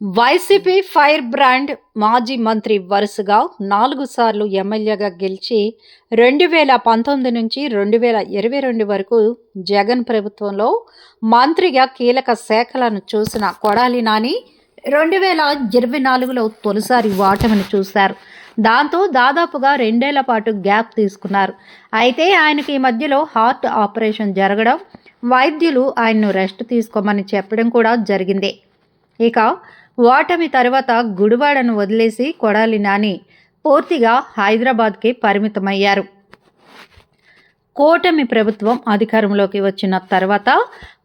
YCP fire brand మాజీ మంత్రి వరుసగా నాలుగు సార్లు ఎమ్మెల్యేగా గెలిచి రెండు వేల పంతొమ్మిది నుంచి రెండు వేల ఇరవై రెండు వరకు జగన్ ప్రభుత్వంలో మంత్రిగా కీలక శాఖలను చూసిన కొడాలి నాని రెండు వేల ఇరవై నాలుగులో తొలిసారి ఓటమిని చూశారు. దాంతో దాదాపుగా రెండేళ్ళ పాటు గ్యాప్ తీసుకున్నారు. అయితే ఆయనకి ఈ మధ్యలో హార్ట్ ఆపరేషన్ జరగడం వైద్యులు ఆయన్ను రెస్ట్ తీసుకోమని చెప్పడం కూడా జరిగింది. ఇక ఓటమి తర్వాత గుడివాడను వదిలేసి కొడాలి నాని పూర్తిగా హైదరాబాద్కి పరిమితమయ్యారు. కూటమి ప్రభుత్వం అధికారంలోకి వచ్చిన తర్వాత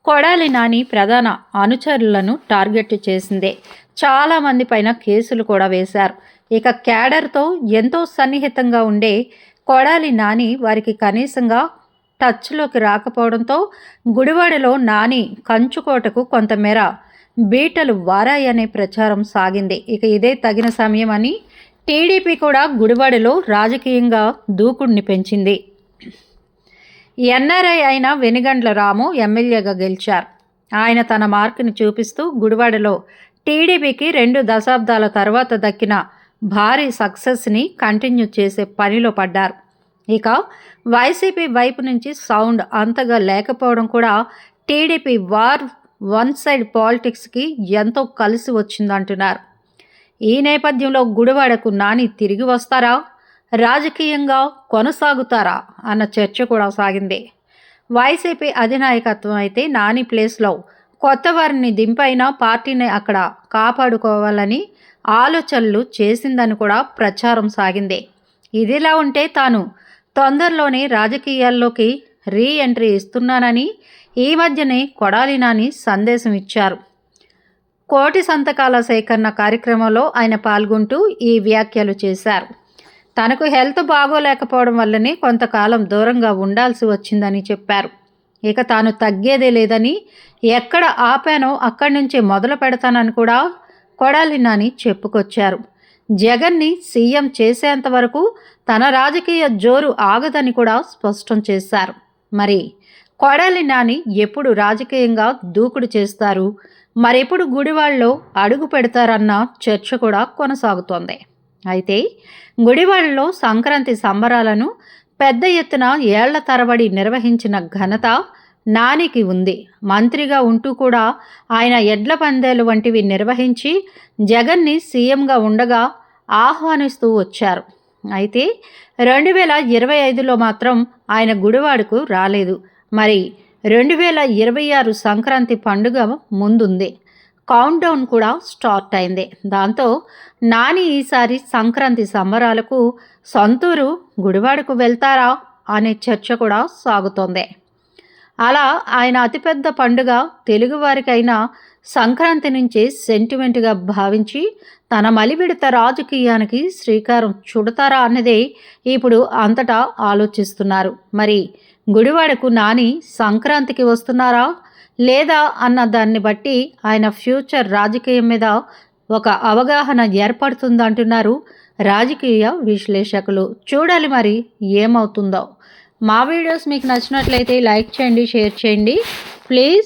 కొడాలి నాని ప్రధాన అనుచరులను టార్గెట్ చేసిందే. చాలామంది పైన కేసులు కూడా వేశారు. ఇక క్యాడర్తో ఎంతో సన్నిహితంగా ఉండే కొడాలి నాని వారికి కనీసంగా టచ్లోకి రాకపోవడంతో గుడివాడలో నాని కంచుకోటకు కొంతమేర బీటలు వారాయనే ప్రచారం సాగింది. ఇక ఇదే తగిన సమయం అని టీడీపీ కూడా గుడివాడలో రాజకీయంగా దూకుడిని పెంచింది. ఎన్ఆర్ఐ అయిన వెనుగండ్ల రాము ఎమ్మెల్యేగా గెలిచారు. ఆయన తన మార్కుని చూపిస్తూ గుడివాడలో టీడీపీకి రెండు దశాబ్దాల తర్వాత దక్కిన భారీ సక్సెస్ని కంటిన్యూ చేసే పనిలో పడ్డారు. ఇక వైసీపీ వైపు నుంచి సౌండ్ అంతగా లేకపోవడం కూడా టీడీపీ వార్ వన్ సైడ్ పాలిటిక్స్కి ఎంతో కలిసి వచ్చిందంటున్నారు. ఈ నేపథ్యంలో గుడివాడకు నాని తిరిగి వస్తారా? రాజకీయంగా కొనసాగుతారా? అన్న చర్చ కూడా సాగింది. వైసీపీ అధినాయకత్వం అయితే నాని ప్లేస్లో. కొత్త వారిని దింపైన పార్టీని అక్కడ కాపాడుకోవాలని ఆలోచనలు చేసిందని కూడా ప్రచారం సాగింది. ఇదిలా ఉంటే తాను తొందరలోనే రాజకీయాల్లోకి రీ ఎంట్రీ ఇస్తున్నానని ఈ మధ్యనే కొడాలి నాని సందేశం ఇచ్చారు. కోటి సంతకాల సేకరణ కార్యక్రమంలో ఆయన పాల్గొంటూ ఈ వ్యాఖ్యలు చేశారు. తనకు హెల్త్ బాగోలేకపోవడం వల్లనే కొంతకాలం దూరంగా ఉండాల్సి వచ్చిందని చెప్పారు. ఇక తాను తగ్గేదే లేదని ఎక్కడ ఆపానో అక్కడి నుంచే మొదలు పెడతానని కూడా కొడాలి నాని చెప్పుకొచ్చారు. జగన్ని సీఎం చేసేంత వరకు తన రాజకీయ జోరు ఆగదని కూడా స్పష్టం చేశారు. మరి కొడాలి నాని ఎప్పుడు రాజకీయంగా దూకుడు చేస్తారు? మరెప్పుడు గుడివాళ్ళలో అడుగు పెడతారన్న చర్చ కూడా కొనసాగుతోంది. అయితే గుడివాళ్ళలో సంక్రాంతి సంబరాలను పెద్ద ఎత్తున ఏళ్ళ తరబడి నిర్వహించిన ఘనత నానికి ఉంది. మంత్రిగా ఉంటూ కూడా ఆయన ఎడ్ల పందేలు వంటివి నిర్వహించి జగన్ని సీఎంగా ఉండగా ఆహ్వానిస్తూ వచ్చారు. అయితే రెండు వేల ఇరవై ఐదులో మాత్రం ఆయన గుడివాడకు రాలేదు. మరి రెండు వేల ఇరవై ఆరు సంక్రాంతి పండుగ ముందుంది. కౌంట్డౌన్ కూడా స్టార్ట్ అయింది. దాంతో నాని ఈసారి సంక్రాంతి సంబరాలకు సొంతూరు గుడివాడకు వెళ్తారా అనే చర్చ కూడా సాగుతోంది. అలా ఆయన అతిపెద్ద పండుగ తెలుగువారికైనా సంక్రాంతి నుంచే సెంటిమెంట్గా భావించి తన మలివిడత రాజకీయానికి శ్రీకారం చుడతారా అన్నదే ఇప్పుడు అంతటా ఆలోచిస్తున్నారు. మరి గుడివాడకు నాని సంక్రాంతికి వస్తున్నారా లేదా అన్న దాన్ని బట్టి ఆయన ఫ్యూచర్ రాజకీయం మీద ఒక అవగాహన ఏర్పడుతుందంటున్నారు రాజకీయ విశ్లేషకులు. చూడాలి మరి ఏమవుతుందో. మా వీడియోస్ మీకు నచ్చినట్లయితే లైక్ చేయండి షేర్ చేయండి. ప్లీజ్